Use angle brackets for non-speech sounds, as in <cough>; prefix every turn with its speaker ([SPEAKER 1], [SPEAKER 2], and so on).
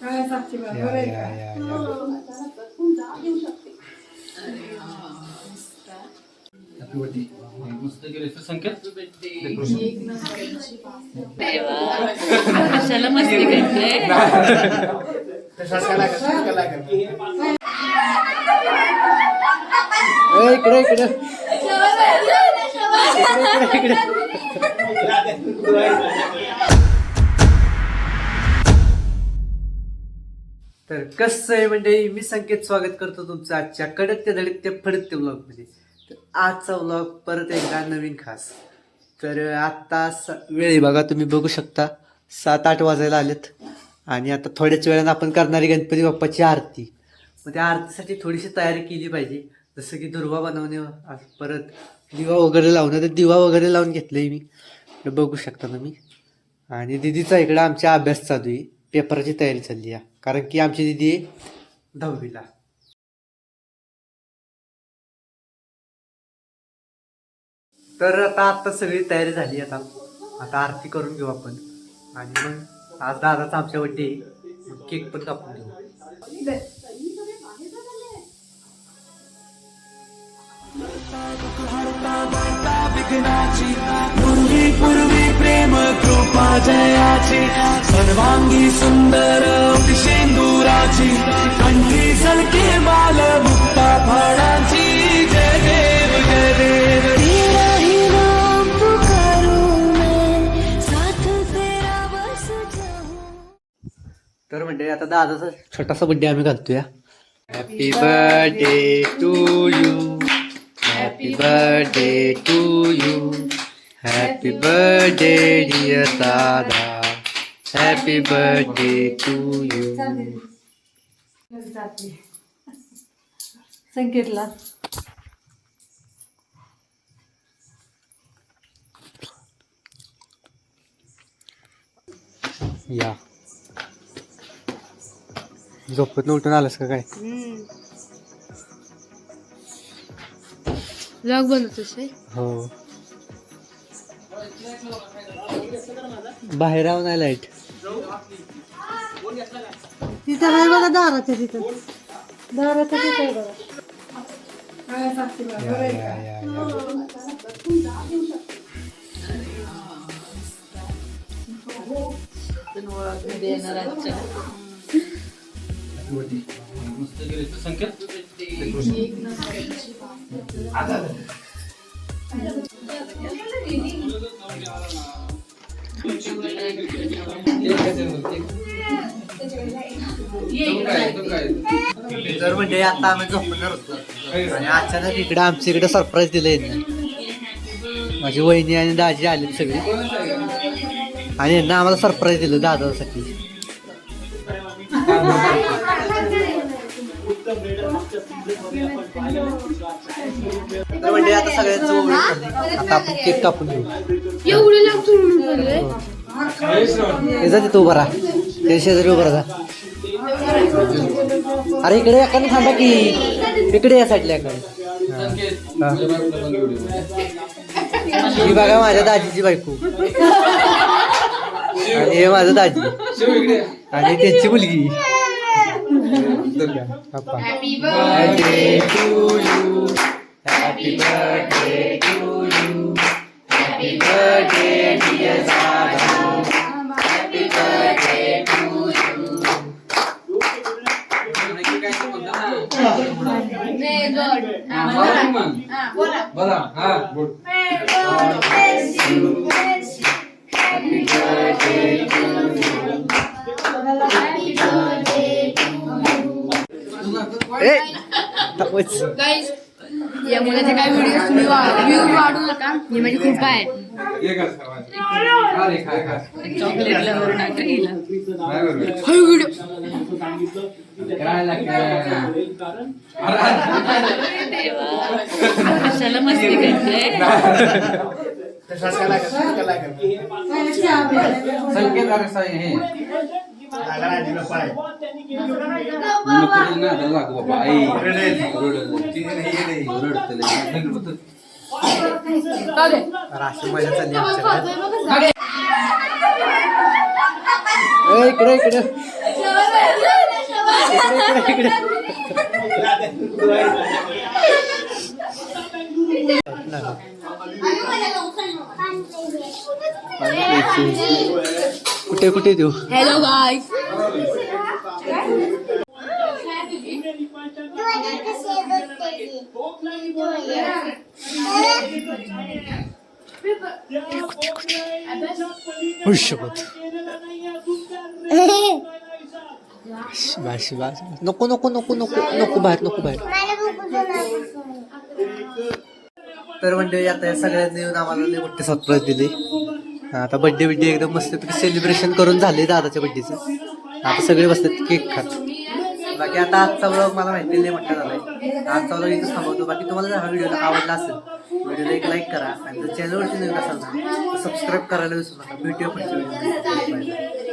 [SPEAKER 1] काय साक्षी
[SPEAKER 2] या,
[SPEAKER 1] बरं आहे
[SPEAKER 2] या,
[SPEAKER 1] का?
[SPEAKER 2] या, या. Happy birthday.
[SPEAKER 3] मस्त गेले तर संकेत
[SPEAKER 4] कशाला मस्ती करते
[SPEAKER 2] ए, इकडे इकडे इकडे, इकडे. <laughs> तर कसं आहे म्हणजे मी संकेत स्वागत करतो तुमचं आजच्या कडक ते धडक ते फडक ते ब्लॉगमध्ये. तर आजचा ब्लॉग परत एकदा नवीन खास. तर आत्ता स वेळ बघा तुम्ही बघू शकता. सात आठ वाजायला आलेत. आणि आता थोड्याच वेळानं आपण करणारी गणपती बाप्पाची आरती. मग त्या आरतीसाठी थोडीशी तयारी केली पाहिजे. जसं की दुर्वा बनवणे परत दिवा वगैरे लावणं. तर दिवा वगैरे लावून घेतलंय मी. बघू शकता तुम्ही. आणि दिदीचा इकडं आमचा अभ्यास चालू आहे. पेपराची तयारी चालली आहे. कारण की आमची दिदी दहावीला. तर आता आता सगळी तयारी झाली आता. आता आरती करून घेऊ आपण. आणि मग आज दादाचा आमच्या बड्डे केक पण कापून घेऊ
[SPEAKER 5] पूर्वी पूर्वी प्रेम कृपा जयाची सर्वांगी सुंदर शेंदुराची कंठी सलके बाल मुक्ता फळाची. जय देव जय देव.
[SPEAKER 6] तेरा ही नाम पुकारूं मैं साथ तेरा बस जाऊं.
[SPEAKER 2] तर म्हणजे आता दादाचा छोटासा बड्डे आम्ही घालतोय. Happy birthday to you happy birthday to you happy birthday dear दादा हॅपी बर्थडे टू यू.
[SPEAKER 1] संकेतला.
[SPEAKER 2] या. झोपत उठून आलास का काय?
[SPEAKER 4] ब्लॉग बनवतोस
[SPEAKER 2] हो. बाहेर आव नाही लाइट
[SPEAKER 1] तिथं आहे बघा दाराच्या तिथं. दाराच्या तिथं आहे बघा.
[SPEAKER 3] तर
[SPEAKER 2] म्हणजे आता आम्ही झोपणार होतो. आणि अचानक इकडे आमच्या इकडे सरप्राईज दिलं यांनी. माझी वहिनी आणि दाजी आलेत सगळे. आणि यांना आम्हाला सरप्राईज दिलं दादासाठी. म्हणजे आता सगळ्यांचं. आता आपण केक कापून घेऊ.
[SPEAKER 4] एवढं लागतो
[SPEAKER 2] जा तिथं उभा राहा. ते शेजारी उभा राहा अरे इकडे एकाने थांबा की. इकडे या साईडला एकाने हा. बघा माझ्या दाजीची बायको. आणि हे माझं दाजी. आणि त्यांची मुलगी. Birthday to you happy birthday dear दादा
[SPEAKER 3] हा बोल.
[SPEAKER 2] थांबच.
[SPEAKER 4] गाईज या मुलाचे काय व्हिडिओ तुम्ही व्ह्यूज वाढू नका. ही माझी कृपा आहे कशाला मस्ती करते?
[SPEAKER 3] संकेत अरे साई हे नको ना त्याला लागू बाबा आई रडतले
[SPEAKER 2] तर अशी मजा चालली आमच्याकडे ए, इकडे इकडे. इकडे इकडे. कुठे कुठे देऊ?
[SPEAKER 4] हॅलो गाईस
[SPEAKER 2] हुशपत बाशी बास नको नको नको नको नको बाहेर नको बाहेर. तर म्हणजे आता या सगळ्यांनी येऊन आम्हाला लई मोठे सरप्राईज दिले. आता बड्डे बिड्डे एकदम मस्त सेलिब्रेशन करून झाले दादाच्या बड्डेचं आता सगळे बसतात केक खात. बाकी आता आजचा ब्लॉग मला माहिती नाही मोठा झालं आजचा इथं थांबवतो बाकी तुम्हाला जर हा व्हिडिओ आवडला असेल व्हिडिओला एक लाईक करा आणि जर चॅनलवरती नवीन असाल ना तर सबस्क्राईब करायला विसरू नका. भेटूया पुढच्या व्हिडिओ